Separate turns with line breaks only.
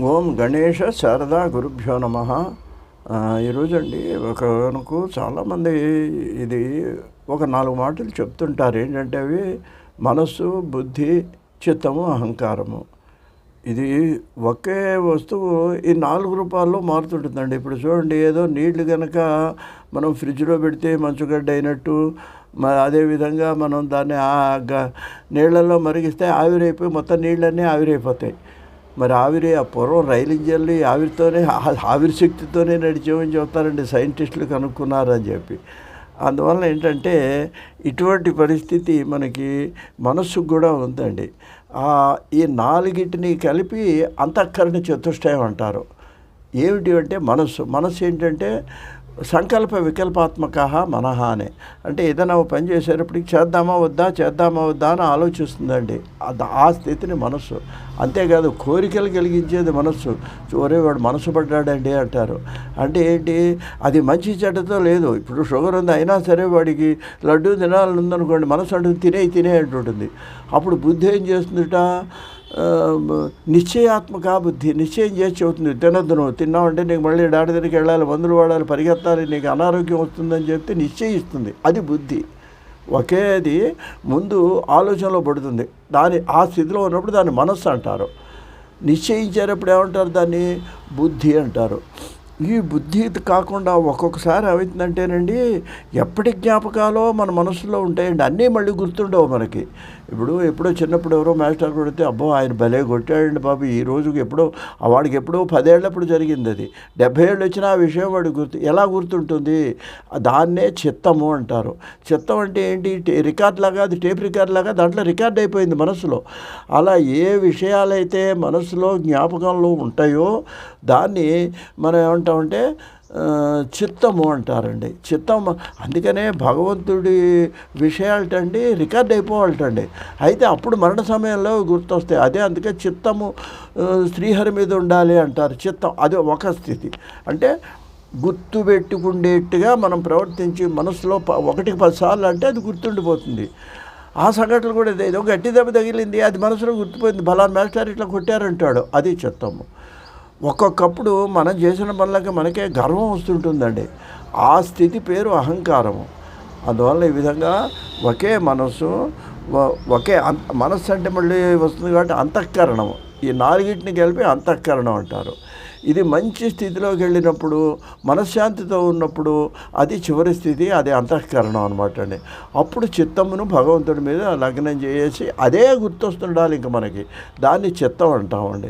ఓం గణేష శారదా గురుభ్యో నమ. ఈరోజండి ఒకనకు చాలామంది ఇది ఒక నాలుగు మాటలు చెప్తుంటారు. ఏంటంటే అవి మనస్సు బుద్ధి చిత్తము అహంకారము. ఇది ఒకే వస్తువు ఈ నాలుగు రూపాల్లో మారుతుంటుందండి. ఇప్పుడు చూడండి ఏదో నీళ్ళు కనుక మనం ఫ్రిడ్జ్లో పెడితే మంచుగడ్డ అయినట్టు అదేవిధంగా మనం దాన్ని ఆ గ- నీళ్ళల్లో మరిగిస్తే ఆవిరైపోయి మొత్తం నీళ్ళన్నీ ఆవిరైపోతాయి. మరి ఆవిరి ఆ పూర్వం రైలు ఇంజన్లు ఆవిరితోనే ఆవిరి శక్తితోనే నడిచేమని చెప్తారండి సైంటిస్టులు కనుక్కున్నారని చెప్పి. అందువల్ల ఏంటంటే ఇటువంటి పరిస్థితి మనకి మనస్సుకు కూడా ఉందండి. ఈ నాలుగిటిని కలిపి అంతఃకరణ చతుష్టయం అంటారు. ఏమిటి అంటే మనస్సు. మనస్సు ఏంటంటే సంకల్ప వికల్పాత్మక మనహ అనే. అంటే ఏదైనా ఓ పని చేసేటప్పటికి చేద్దామా వద్దా చేద్దామా వద్దా అని ఆలోచిస్తుందండి. ఆ స్థితిని మనస్సు. అంతేకాదు కోరికలు కలిగించేది మనస్సు. చూరే వాడు మనసు పడ్డాడండి అంటారు. అంటే ఏంటి? అది మంచి చెడ్డతో లేదు. ఇప్పుడు షుగర్ ఉంది అయినా సరే వాడికి లడ్డు తినాలని ఉందనుకోండి మనసు అంటుంది తినే తినే అంటుంటుంది. అప్పుడు బుద్ధి ఏం చేస్తుందిట? నిశ్చయాత్మక బుద్ధి నిశ్చయం చేసి చెబుతుంది తినొద్దు నువ్వు తిన్నావంటే నీకు మళ్ళీ డాడి దగ్గరికి వెళ్ళాలి మందులు వాడాలి పరిగెత్తాలి నీకు అనారోగ్యం వస్తుందని చెప్తే నిశ్చయిస్తుంది. అది బుద్ధి. ఒకేది ముందు ఆలోచనలో పడుతుంది. దాని ఆ స్థితిలో ఉన్నప్పుడు దాన్ని మనస్సు అంటారు. నిశ్చయించేటప్పుడు ఏమంటారు దాన్ని? బుద్ధి అంటారు. ఈ బుద్ధి కాకుండా ఒక్కొక్కసారి అవుతుందంటేనండి ఎప్పటి జ్ఞాపకాలో మన మనసులో ఉంటాయండి అన్నీ మళ్ళీ గుర్తుండవు మనకి. ఇప్పుడు ఎప్పుడో చిన్నప్పుడు ఎవరో మాస్టర్ కొడితే అబ్బో ఆయన భలే కొట్టాడండి బాబు ఈ రోజుకి ఎప్పుడో వాడికి ఎప్పుడో పదేళ్ళప్పుడు జరిగింది అది. డెబ్బై ఏళ్ళు వచ్చినా ఆ విషయం వాడికి గుర్తు ఎలా గుర్తుంటుంది? దాన్నే చిత్తము అంటారు. చిత్తం అంటే ఏంటి? రికార్డ్ లాగా అది టేప్ రికార్డ్ లాగా దాంట్లో రికార్డ్ అయిపోయింది మనసులో. అలా ఏ విషయాలైతే మనసులో జ్ఞాపకంలో ఉంటాయో దాన్ని మనం ఏమంటామంటే చిత్తము అంటారండి. చిత్తం అందుకనే భగవంతుడి విషయాలటండి రికార్డ్ అయిపోవాలటండి. అయితే అప్పుడు మరణ సమయంలో గుర్తొస్తాయి. అదే అందుకే చిత్తము శ్రీహరి మీద ఉండాలి అంటారు. చిత్తం అది ఒక స్థితి. అంటే గుర్తు పెట్టుకుండేట్టుగా మనం ప్రవర్తించి మనసులో ప- ఒకటికి పదిసార్లు అంటే అది గుర్తుండిపోతుంది. ఆ సంఘటనలు కూడా ఏదో గట్టి దెబ్బ తగిలింది అది మనసులో గుర్తుపోయింది. బలా మాస్టర్ ఇట్లా కొట్టారంటాడు. అది చిత్తము. ఒక్కొక్కప్పుడు మనం చేసిన పనులకి మనకే గర్వం వస్తుంటుందండి. ఆ స్థితి పేరు అహంకారము. అందువల్ల ఈ విధంగా ఒకే మనస్సు ఒకే మనస్సు అంటే మళ్ళీ వస్తుంది కాబట్టి అంతఃకరణము. ఈ నాలుగిటిని కలిపి అంతఃకరణం అంటారు. ఇది మంచి స్థితిలోకి వెళ్ళినప్పుడు మనశ్శాంతితో ఉన్నప్పుడు అది చివరి స్థితి అది అంతఃకరణం అనమాట అండి. అప్పుడు చిత్తమును భగవంతుడి మీద లగ్నం చేసి అదే గుర్తొస్తుండాలి ఇంక మనకి. దాన్ని చిత్తం అంటామండి.